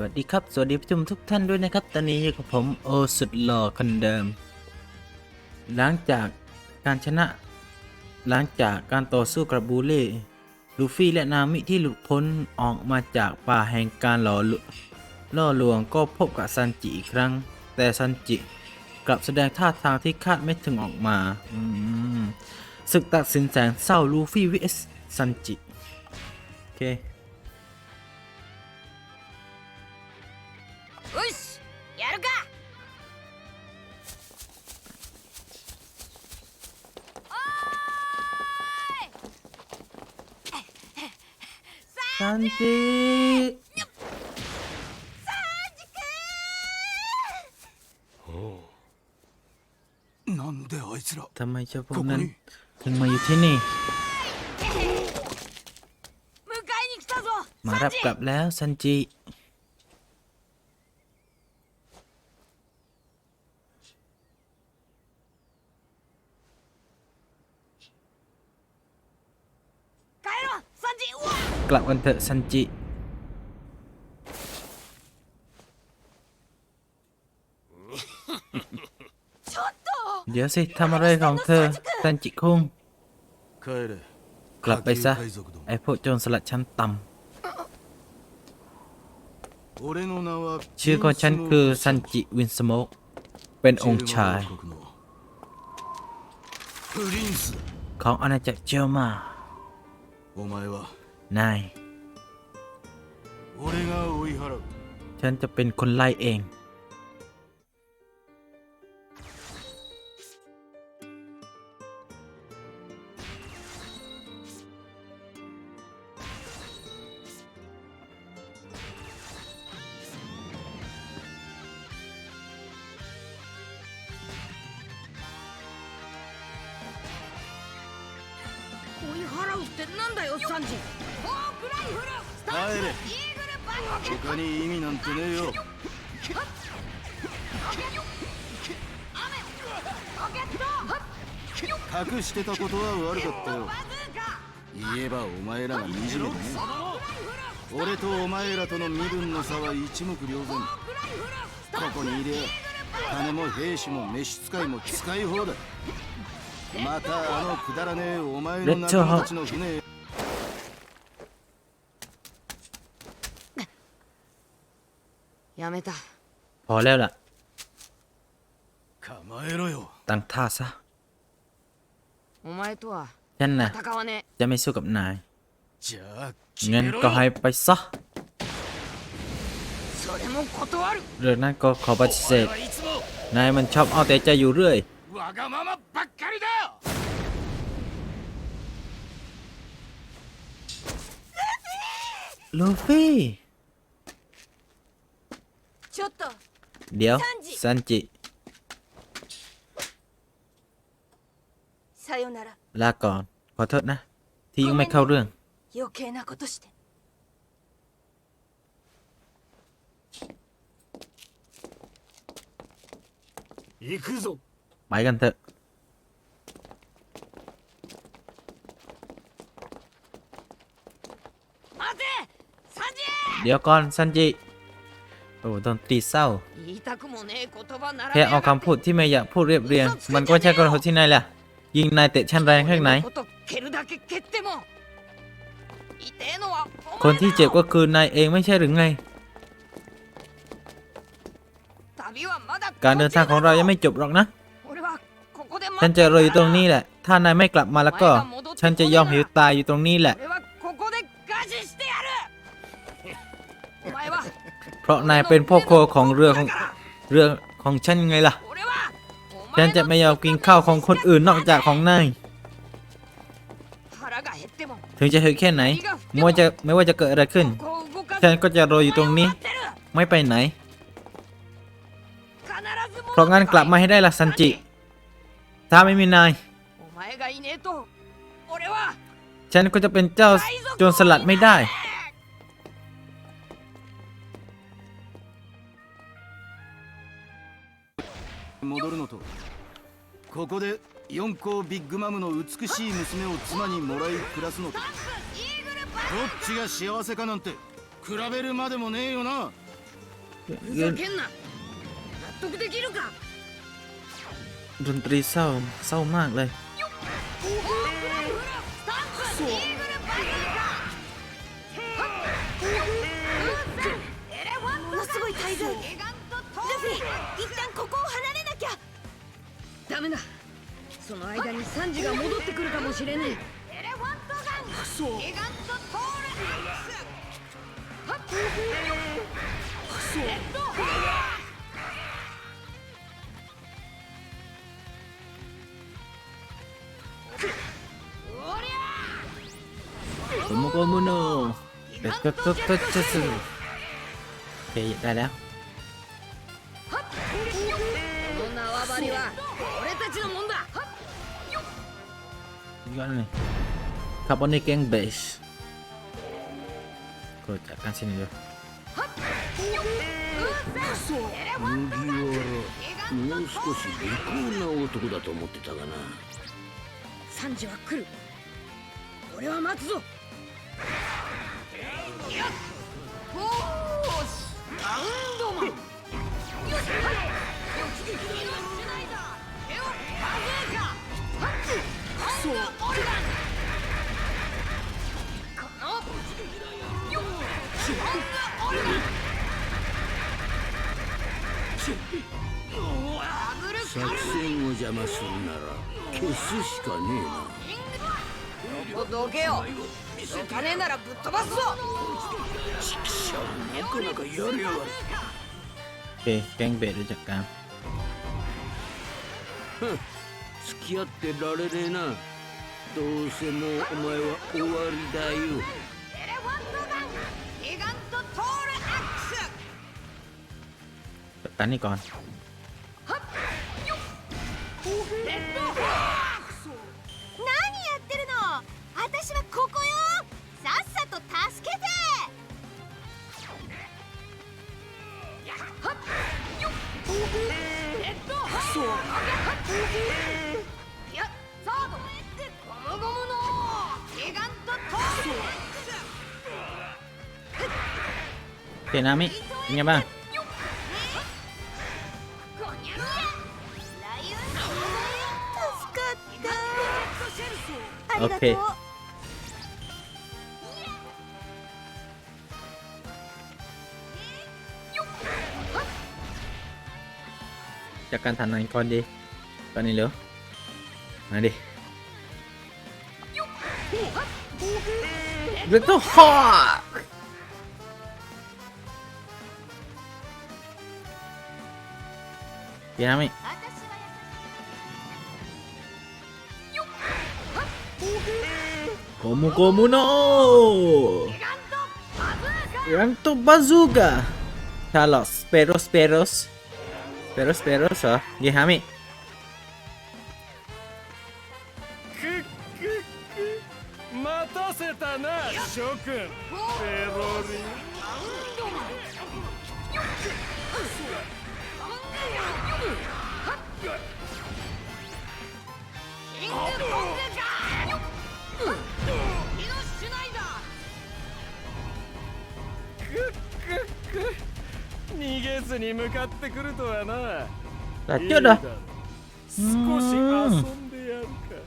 สวัสดีครับ สวัสดีผู้ชมทุกท่านด้วยนะครับ ตอนนี้อยู่กับผมโอสุดหล่อคนเดิม หลังจากการชนะ หลังจากการต่อสู้กับบูเล่ลูฟี่และนามิที่หลุดพ้นออกมาจากป่าแห่งการหล่อลล่อลวงก็พบกับซันจิอีกครั้ง แต่ซันจิกลับแสดงท่าทางที่คาดไม่ถึงออกมาอมศึกตัดสินแสนเศร้าลูฟี่ vs ซันจิ โอเค ซันจิทำไมเจ้าพวกนั้นถึงมาอยู่ที่นี่ มารับกลับแล้วซันจิ กลับกันเถอะซันจิ เดี๋ยวสิทำอะไรของเธอซันจิคุงกลับไปซะ ไอพวกโจรสลัดฉันต่ำชื่อของฉันคือซันจิวินสโมกเป็นองค์ชาย ของอาณาจักรเจลมา นาย 俺が追い払う ฉันจะเป็นคนไล่เอง 追い払うってなんだよサンジ 帰れ。他に意味なんてねえよ。ッ隠してたことは悪かったよ。言えばお前らが惨めだね。俺とお前らとの身分の差は一目瞭然。ここにいりゃ金も兵士も召使いも使い放題。またあのくだらねえお前の仲間たちの船やめた พอแล้วล่ะ 構えろよ ตั้งท่าซะ お前とは ฉันน่ะ 戦わね จะไม่สู้กับนาย じゃあ決 งั้น めろ ก็ให้ よ ไปซะ えそれも断る เรื่องนั้นก็ขอปฏิเส お前 ธ はいつも นายมันชอบเอาแต่ใจอยู่เรื่อย わがままばっかりだよ ลูฟี่ เดี๋ยวซันจิลาก่อน ขอโทษนะ ที่ยังไม่เข้าเรื่อง ไปกันเถอะเดี๋ยวก่อนซันจิ โอ้ดนตรีเศร้า แค่เอาคำพูดที่ไม่อยากพูดเรียบเรียง มันก็ใช่กระทบที่นายแหละ ยิงนายเตะชั้นแรงแค่ไหน คนที่เจ็บก็คือนายเองไม่ใช่หรือไง การเดินทางของเรายังไม่จบหรอกนะ ฉันจะรออยู่ตรงนี้แหละ ถ้านายไม่กลับมาแล้วก็ ฉันจะยอมหิวตายอยู่ตรงนี้แหละ เพราะนายเป็นพ่อครัวของเรือของเรือของฉันไงล่ะ ฉันจะไม่ยอมกินข้าวของคนอื่นนอกจากของนาย ถึงจะถึอแค่ไหนไม่ว่าจะไม่ว่าจะเกิดอะไรขึ้น ฉันก็จะรออยู่ตรงนี้ ไม่ไปไหน เพราะงั้นกลับมาให้ได้ล่ะซันจิ ถ้าไม่มีนาย ฉันก็จะเป็นเจ้าโจรสลัดไม่ได้ 戻るのとここで四皇ビッグマムの美しい娘を妻にもらい暮らすのとどっちが幸せかなんて比べるまでもねえよな。ふざけんな。納得できるか。ものすごい滞在ルフィダメだその間にサンジが戻ってくるかもしれねえエレファントガンそうギガントトールアクスはっそうレッドおりゃ โกโมโกโมโนเด็กก็ก็ก็จะสื่อโอเคได้แล้ว juga nih Carbonic yang base Kocakkan sini dulu Mugiwara もう少し利口な男だと思ってたがなサンジは来る俺は待つぞおーしラウンドマンよしすしかねえなここどけよどかねえならぶっ飛ばすぞなかなかやりやがる โอเคแกงเบสรู้จักการ 付き合ってられねえなどうせもうお前は終わりだよエレファントガンギガントトールアックス จัดการนี่ก่อน เตะนามิเป็นไงบ้างโอเค akan tanah kau deh kau ni lo. Nah deh. Little Hawk Ya mi Komu komu no. Ranto Bazooka. Talos Peros peros Peros, peros, oh. Gihami. 逃げずに向かってくるとはな ตัด いい จุดเหรอ だ少し遊んでやるか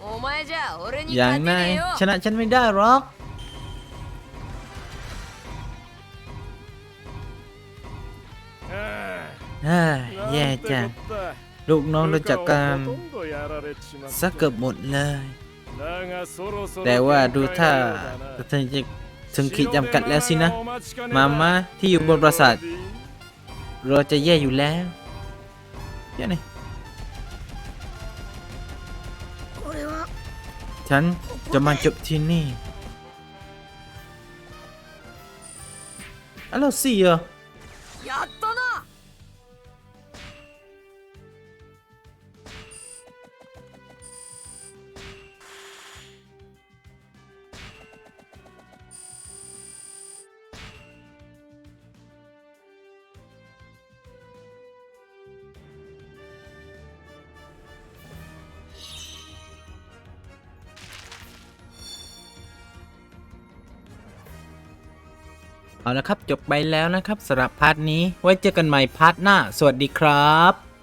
お前じゃ俺に อย่าง 勝て นาย ねえよ ชนะฉันไม่ได้หรอก あ เฮ้ย あ แย่ なんて จัง こった ลูกน้องรู้จักกัน 部下をほとんどやられちまった สักเกือบหมดเลย だがそろそろ แต่ว่าดูท่า 限界のようだな จะถึงขีดจำกัดแล้วสินะ มาม่าที่อยู่บนปราสาท เราจะแย่อยู่แล้วแย่ไงฉันจะมาจบที่นี่อะไรสิอะ เอาละครับจบไปแล้วนะครับสำหรับพาร์ทนี้ไว้เจอกันใหม่พาร์ทหน้า สวัสดีครับ